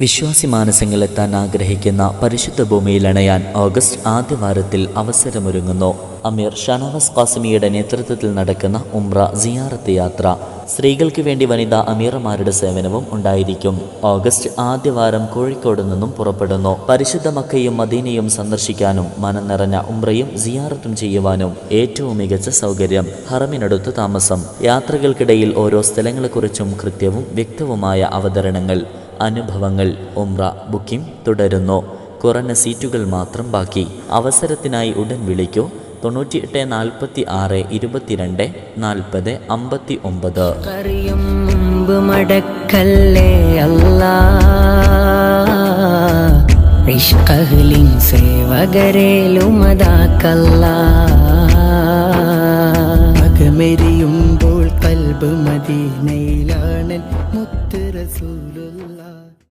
വിശ്വാസി മാനസങ്ങളെത്താൻ ആഗ്രഹിക്കുന്ന പരിശുദ്ധ ഭൂമിയിൽ അണയാൻ ഓഗസ്റ്റ് ആദ്യവാരത്തിൽ അവസരമൊരുങ്ങുന്നു. അമീർ ഷാനവാസ് ഖാസിമിയുടെ നേതൃത്വത്തിൽ നടക്കുന്ന ഉംറ സിയാറത്ത് യാത്ര. സ്ത്രീകൾക്ക് വേണ്ടി വനിതാ അമീറമാരുടെ സേവനവും ഉണ്ടായിരിക്കും. ഓഗസ്റ്റ് ആദ്യവാരം കോഴിക്കോട് നിന്നും പുറപ്പെടുന്നു. പരിശുദ്ധ മക്കയും മദീനയും സന്ദർശിക്കാനും മനം നിറഞ്ഞ ഉംറയും സിയാറത്തും ചെയ്യുവാനും ഏറ്റവും മികച്ച സൗകര്യം ഹറമിനടുത്ത് താമസം. യാത്രകൾക്കിടയിൽ ഓരോ സ്ഥലങ്ങളെക്കുറിച്ചും കൃത്യവും വ്യക്തവുമായ അവതരണങ്ങൾ. അനുഭവങ്ങൾ ഉംറ ബുക്കിംഗ് തുടരുന്നു. കുറഞ്ഞ സീറ്റുകൾ മാത്രം ബാക്കി. അവസരത്തിനായി ഉടൻ വിളിക്കൂ. തൊണ്ണൂറ്റി എട്ട് നാൽപ്പത്തി ആറ് ഇരുപത്തിരണ്ട് നാൽപ്പത് അമ്പത്തി ഒമ്പത് കറിയുമ്പ് മടക്കല്ലേ അല്ലാ? സേവകരേലുമതാക്കല്ല? ഹബീബ് മദീനയിലാണ് മുത്ത് റസൂലുള്ള.